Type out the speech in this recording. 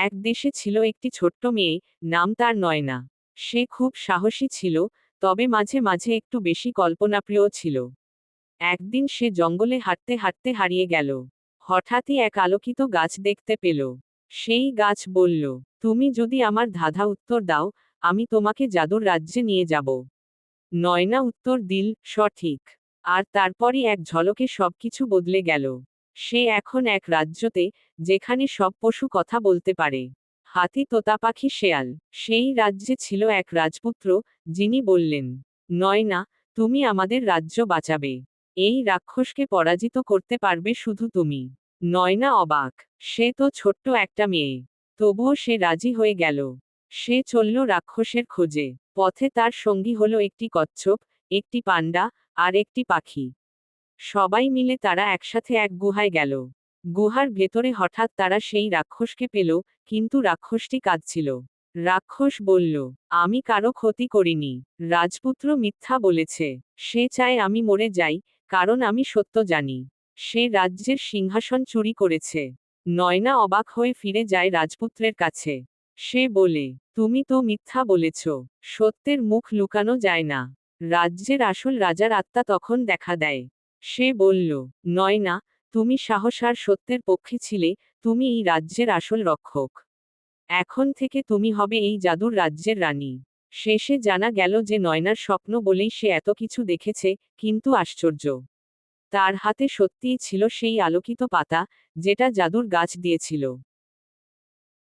এক দেশে ছিল একটি ছোট্ট মেয়ে, নাম তার নয়না। সে খুব সাহসী ছিল, তবে মাঝে মাঝে একটু বেশি কল্পনাপ্রিয় ছিল। একদিন সে জঙ্গলে হাঁটতে হাঁটতে হারিয়ে গেল। হঠাৎই এক আলোকিত গাছ দেখতে পেল। সেই গাছ বলল, তুমি যদি আমার ধাঁধা উত্তর দাও, আমি তোমাকে জাদুর রাজ্যে নিয়ে যাব। নয়না উত্তর দিল, সঠিক। আর তারপরই এক ঝলকে সবকিছু বদলে গেল। সে এখন এক রাজ্যতে, যেখানে সব পশু কথা বলতে পারে। হাতি তোতা পাখি শেয়াল। সেই রাজ্যে ছিল এক রাজপুত্র, যিনি বললেন নয়না তুমি আমাদের রাজ্য বাঁচাবে। এই রাক্ষসকে পরাজিত করতে পারবে শুধু তুমি। নয়না অবাক। সে তো ছোট্ট একটা মেয়ে। তবুও সে রাজি হয়ে গেল। সে চলল রাক্ষসের খোঁজে। পথে তার সঙ্গী হলো একটি কচ্ছপ, একটি পান্ডা, আর একটি পাখি। সবাই মিলে তারা একসাথে এক গুহায় গেল। গুহার ভেতরে হঠাৎ তারা সেই রাক্ষসকে পেল, কিন্তু রাক্ষসটি কাঁদছিল। রাক্ষস বলল, আমি কারও ক্ষতি করিনি। রাজপুত্র মিথ্যা বলেছে। সে চায় আমি মরে যাই, কারণ আমি সত্য জানি। সে রাজ্যের সিংহাসন চুরি করেছে। নয়না অবাক হয়ে ফিরে যায় রাজপুত্রের কাছে। সে বলে, তুমি তো মিথ্যা বলেছ। সত্যের মুখ লুকানো যায় না। রাজ্যের আসল রাজার আত্মা তখন দেখা দেয়। সে বলল, নয় না, তুমি সাহস আর সত্যের পক্ষে ছিলে, তুমি এই রাজ্যের আসল রক্ষক। এখন থেকে তুমি হবে এই জাদুর রাজ্যের রানী। শেষে জানা গেল যে নয়নার স্বপ্ন বলেই সে এত কিছু দেখেছে, কিন্তু আশ্চর্য। তার হাতে সত্যিই ছিল সেই আলোকিত পাতা, যেটা জাদুর গাছ দিয়েছিল।